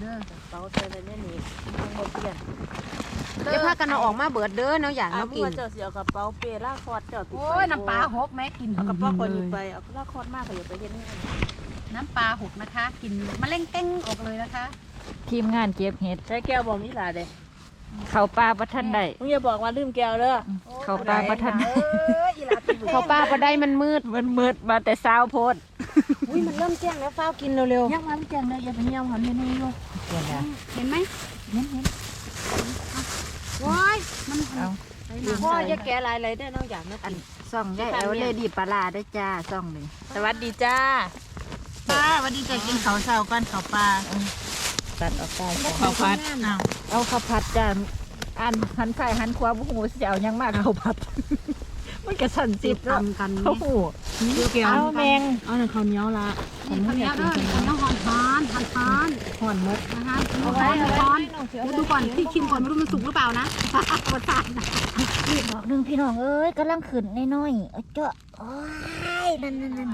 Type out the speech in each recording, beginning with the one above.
เด้อเป๋าใส่ไว้ในนี้มันบ่เปลี่ยนอย่าพากันเอาออกมาเบิดเด้อเนาะอยากเอาเนาะมืกินอเจ้าสิเอากระเป๋าเปล่าคอดเจ้าติดโอ้ยน้ำปลาหกแม่กินเอากระเป๋าคนอยู่ไปเอาลาคอดมากก็อย่าไปเฮ็ดให้น้ำปลาหกนะคะ กินมะเร็งเต้งออกเลยนะคะทีมงานเก็บเห็ด ใช้แก้วบอกนี่ล่ะเด้เขาปลาประทันได้ มึงอย่าบอกว่าลืมแก้วเด้อเขาปลาประทันเอ้ยอีหลาติด เขาป้าบ่ได้มันมืดมันมืดมาแต่เช้าโพดอุ้ยมันเริ่มแจ้งแล้วฟ้าวกินเร็วยังมันแจ้งเลยอย่าไปเหี่ยวหันเมนูอยู่เดี๋ยวนะเห็นไหมเห็นเห็นๆว้ายมันเอาพ่ออย่าแกะหลายเลยเด้อเนาะอยากเนาะอักินนซ่องได้เอลเลดีปลาร้าได้จ้าซ่องเลยสวัสดีจ้าป้าสวัสดีจ้ากินข้าวเช้าก่อนข้าวปลาตัดออกได้จ้ะข้าวผัดอ้าวเอาข้าวผัดจ้าอันหันไข่หันขวาบุหูสิเอายังมากข้าวผัด มันกระสันสิติบดตำกันเขาหูเกี่ยวเอาแมงเอาหนึ่งข้าวเหนียวละนี่ข้าวเหนียวเด้อข้าวเหนียวหอนหอนหอนหอนห่อนมดนะคะดูก่อนดูก่อนเดี๋ยวดูก่อนที่ชิมก่อนไม่รู้มันสุกหรือเปล่านะรสชาตินี่ดอกหนึ่งพี่น้องเอ้ยกำลังขึ้นน้อยๆเอาเจาะโอ้ยนั่นนั่นนั่น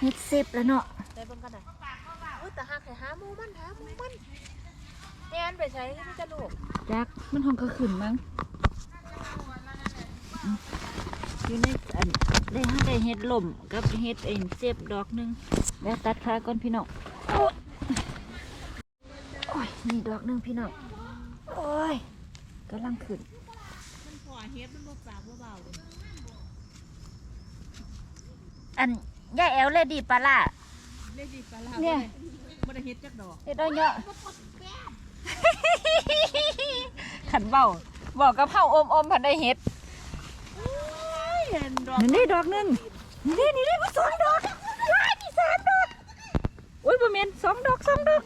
เฮ็ดเซฟแล้วเนาะได้เบิ่งกันหน่อยอุ้ยแต่หาไข่หาหมูมันหาหมูมันแม่นไปใช้ที่จะลูกจักมันห้องก็ขึ้นมั้ง อยู่ในอันได้ห้าได้เฮ็ดลมกับเฮ็ดเอ็นเจ็บดอกหนึงแล้วตัดขาก่อนพี่น้องโอ้ยนี่ดอกหนึงพี่น้องโอ้ยกำลังขึ้นหัวเฮ็ดมันบ่ปากบ่เบาเลยอันย่าแอลเลยดีปลาล่ะเล่ดีปลาร้าเนี่ยบ่ได้เฮ็ดจักดอกเฮ็ดได้เยอะขันเบาบอกกับเผาอมอมๆพันได้เฮ็ด เห็นดอกนี่นี่ดอกหนึงนี่นี่นี่มาสองดอกว้ายมีสามดอกอุ้ยบ่แม่นสองดอกสองดอก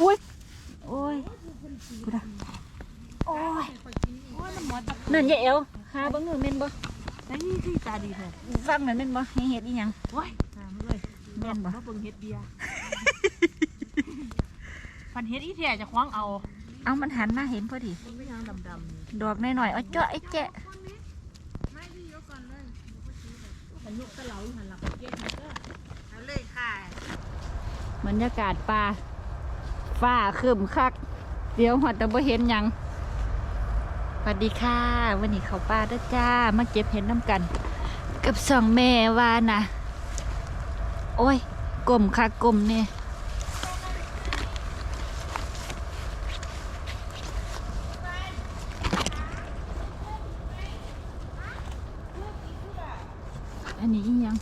อุ้ยโอ้ยกูดะโอ้ยโอ้ยมันหมดจักนั่นยายเอวหาเบิ่งหนูแม่นบ่ไอ้นี่ที่ตาดีแท้ฟังนั่นแม่นบ่ให้เฮ็ดอีหยังโอ้ยตามเลยแม่นบ่มาเบิ่งเฮ็ดเบียร์พันเฮ็ดอีแท้จะคว้างเอาเอามันหันมาเห็นพอดีมันไม่ยังดำๆนี่ดอกน้อยๆเอาเจาะไอ้แจ๊ะ มั นกตะเหลาหันหลังเก็บมันก็เอาเลยค่ะบรรยากาศป่าฝ้าคืมคัก เดี๋ยวหัวตะบ่เห็นยังสวัสดีค่ะ วันนี้เขาป่าด้จ้า มาเก็บเห็ดน้ำกัน กับสองแม่วานะ โอ้ยกลมค่ะกลมเนี่ย อันนี้อีหยัง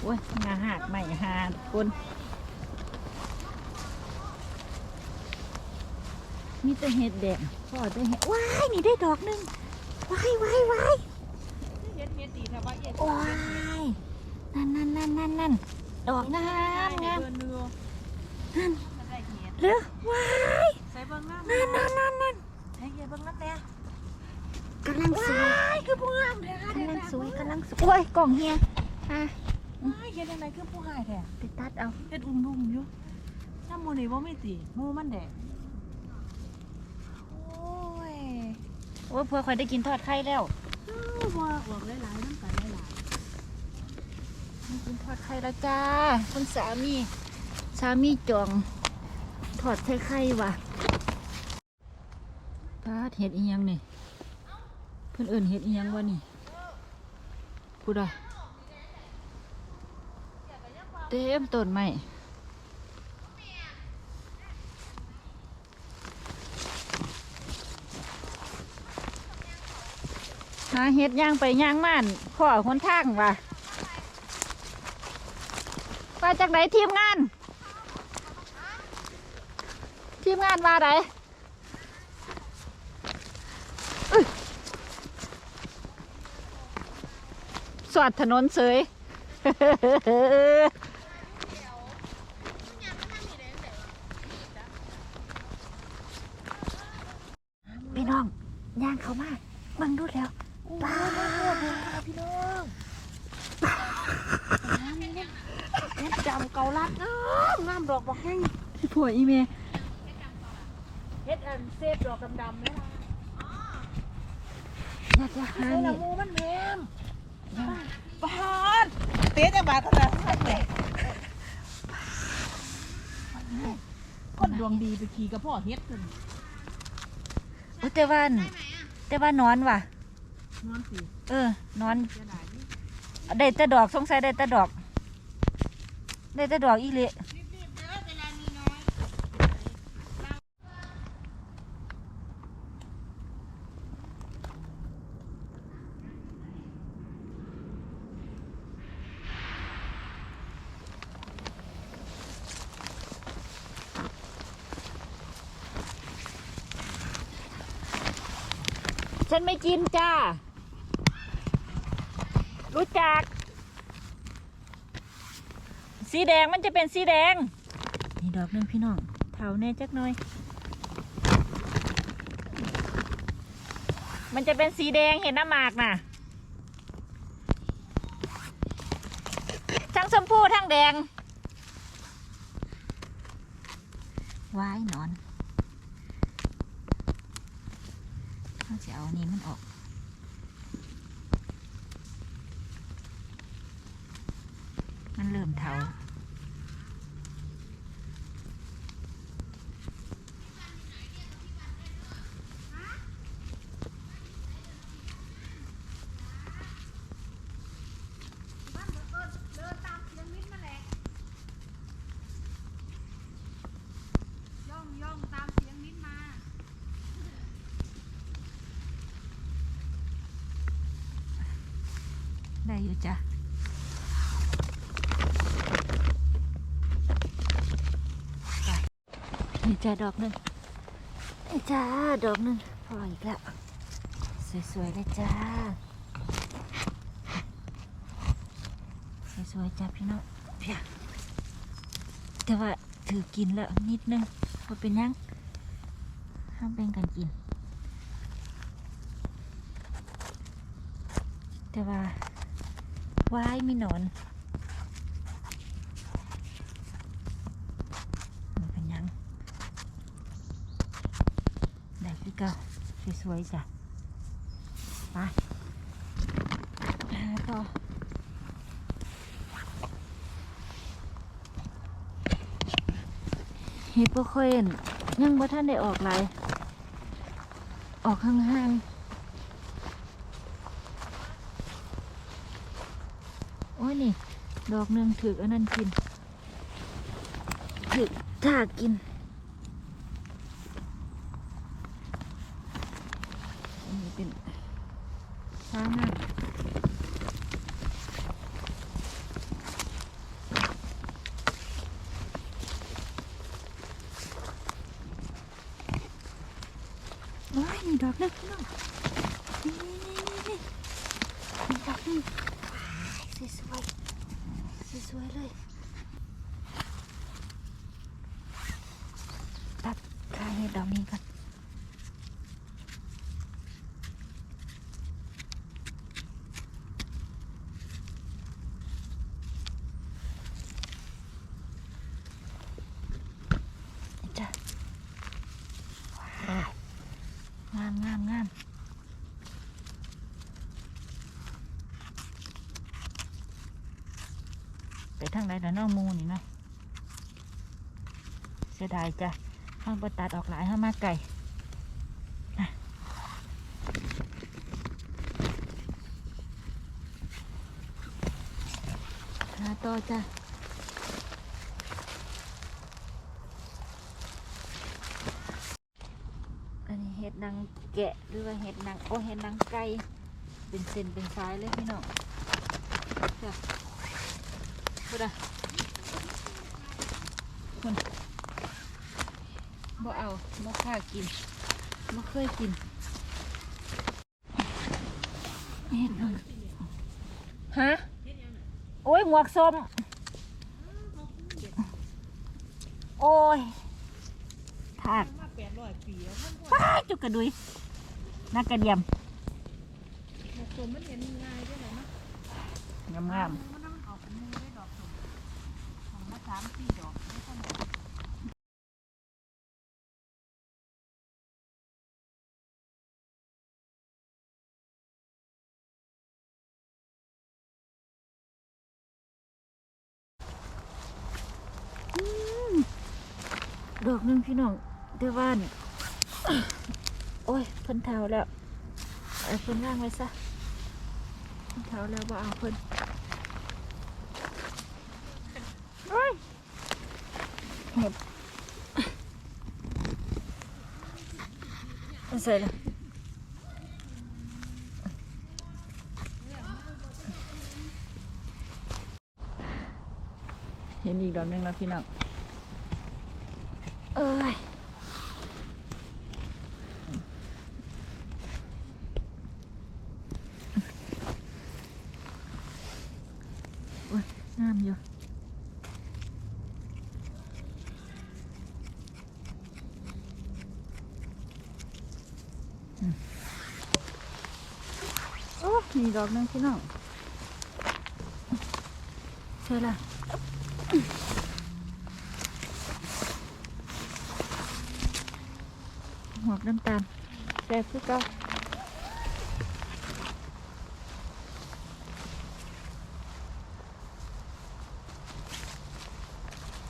โอ้ยงาหักใหม่หาทุกคนมีแต่เห็ดแดงพ่อแต่เห็ดว้ายนี่ได้ดอกหนึงว้ายว้ายว้ายเฮ็ดเฮ็ดดีแท้ว่าเฮ็ดว้ายนั่นนั่นนั่นนั่นนั่นดอกงามงามเดือนเนื้อมันได้เฮ็ดเลือว้ายใส่เบิ่งน้ำนั่นนั่นนั่นนั่นใช้เฮ็ดเบิ่งน้ำแน่กำลังสวย คือผู้งามเลยกำลังสวยกำลังสวยโอ้ยกล่องเฮียอะอ้ายเฮ็ดจังไดคือผู้หายแท้ไปตัดเอาเฮ็ดอุ้มๆอยู่ถ้าหมู่นี่บ่มีติหมู่มันแดงโอ้ยโอ้ยเพื่อคอยได้กินทอดไข่แล้วว่าออกหลายๆน้ำกันหลายได้กินทอดไข่แล้วจ้าคุณสามีสามีจองทอดไข่ไข่ว่ะปาดเห็ดอีหยังนี่เพื่อนเอื่นเห็ดอียังวะนี่พูดอะเต็มต้นไม้หาเห็ดย่างไปย่างม่านพ่อคนทางว่ะมาจากไหนทีมงาน ทีมงานมาไหน สอดถนนเสยพี่น้องย่างเขามากบังดูแล้วป้าพี่น้องเฮ็ดจำเกาลัดน้ำน้ำดอกบอกให้งพี่ผัวอีเมเฮ็ดอันเซฟดอกดำๆเลยอยากจะหาไอ้ละนี่มูมันแพง ปานเตี้ยจะบาดขนาดนั้นเลยคนดวงดีไปขี่กับพ่อเฮ็ดกันโอ้แต่ว่าอันแต่ว่านอนว่ะ นอนสิเออ นอนจะได้ดิได้แต่ดอกสงสัยได้แต่ดอก ได้แต่ดอกอีเละ ฉันไม่กินจ้า รู้จัก สีแดงมันจะเป็นสีแดง นี่ดอกนึงพี่น้องเถาแน่จักหน่อย มันจะเป็นสีแดงเห็นหน้าหมากน่ะ ทั้งชมพูทั้งแดง ว้ายนอนเขา จะเอานี่มันออกมันเริ่มเทา ได้อยู่จ้ะนี่จ้าดอกหนึ่งนี่จ้าดอกหนึ่งพออีกแล้ว สวยๆเลยจ้า สวยๆจ้าพี่น้องเพียแต่ว่าถือกินแล้วนิดนึงพอเป็นหยังห้ามแบ่งกันกิน แต่ว่า ว้ายมีหนอนมันเป็นยังได้คือเก่าสวยๆจ้ะไปหาต่อเฮปโปโคเอนยังบ่ท่านได้ออกหลายออกห่างๆ อ้ยนี่ ดอกหนึ่งถืออันนั้นกิน ถือถ้ากินอันนี้เป็นช้างากว้ายนี่ดอกเล็กพี่น้องนี่นี่นี่นี่ดอกนี่สวยสวยสวยสวยๆ เลย ตัดคายให้ดอกนี้ก่อน นี่จ้ะว้าวงามงามงามไป ทางไหนแล้วน้องมูนี่เนาะเสียดายจ้ะห้างบตัดออกหลายห้ามาไก่นะหาต่อจ้ะอันนี้เห็ดนางแกะหรือว่าเห็ดนางโอ้เห็ดนางไก่เป็นเส้นเป็นสายเลยพี่น้องจ้ะ พูดอะคุณบ่เอาบ่ค่ากินบ่เคยกินเห็ดนางฮะ โอ้ยหมวกส้ม โอ้ยถากมาแปดร้อยปีแล้วมันป้าจุกกระดุยนักกระเดียมหมกตัวมันเห็นง่ายด้วยเหรอนะงามง สามสี่ดอกไม่ต้อดดอกหนึ่งพี่น้องเดี๋ยวว่านโอ้ยเพิ่นเท้าแล้วเพิ่นร่างไว้ซะเพิ่นเท้าแล้วว่าเอาเพิ่น เห็บเอาใส่ละเห็นอีกดอกหนึงแล้วพี่น้องเอ้ย งามอยู่อืมโอ้ มีดอกนึงพี่น้องใช่ละหมวกน้ำตาลแซ่บคือเก่า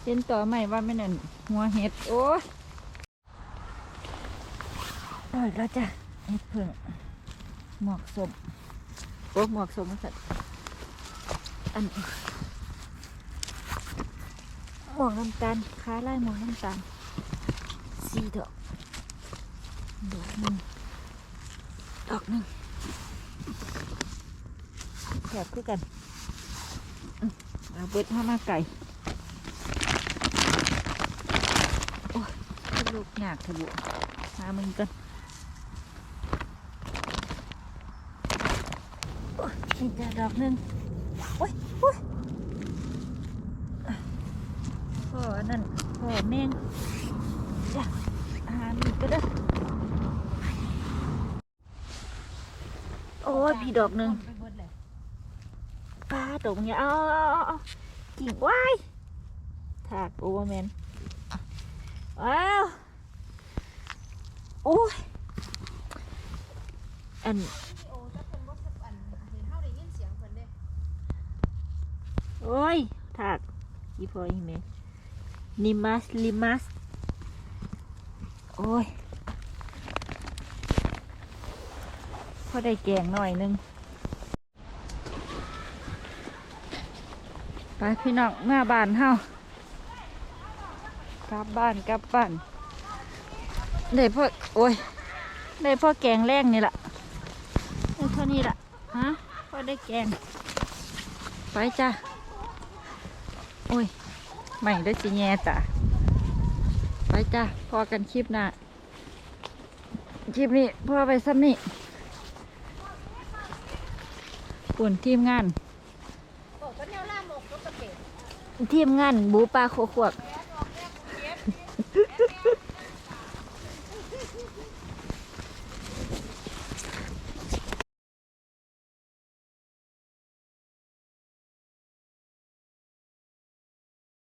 เห็นต่อใหม่ว่าไม่นั่นหัวเห็ด โอ้ยโอ้ยแล้วจ้ะเห็ดเพิ่งหมวกสม อ้หมวกสมมันสัตว์อันหมวกน้ำตาลขาไล่หมวกน้ำตาลสีดอกดอกหนึ่งดอกหนึ่งแถบคือกันเอาเบิดมามาไก่โอ้ยลูกหยากเถอะบุมามึงกันโอ้ยนี่จะดอกหนึ่งโอ้ยโอ้ยพ่ออันนั่นพ่อแมงจ้ะอาหารนี่ก็ได้โอ้ยพี่ดอกหนึ่งป้าดอกเนี่ยเอาเอากิ่งว้ายถากโอเวอร์แมนว้าวโอ้ยอัน โอ้ถ้าเพิ่นบ่สักอันเห็นเฮาได้ยินเสียงเพิ่นเด้ โอ้ยถากอีพออีเมนิมัสลิมัส โอ้ยพอได้แกงหน่อยนึงไปพี่น้องเมื่อบ้านเฮากลับบ้านกลับบ้านได้พ่อโอ้ยได้พ่อแกงแรงนี่แหละเท่านี้ละฮะพ่อได้แกง ไปจ้ะโอ้ยไม่ได้สิแง่จ้ะไปจ้ะพอกันคลิปหน้าคลิปนี้พ่อไปซ้ำนี่ปุ่นทีมงานทีมงานบูปลาโคขวก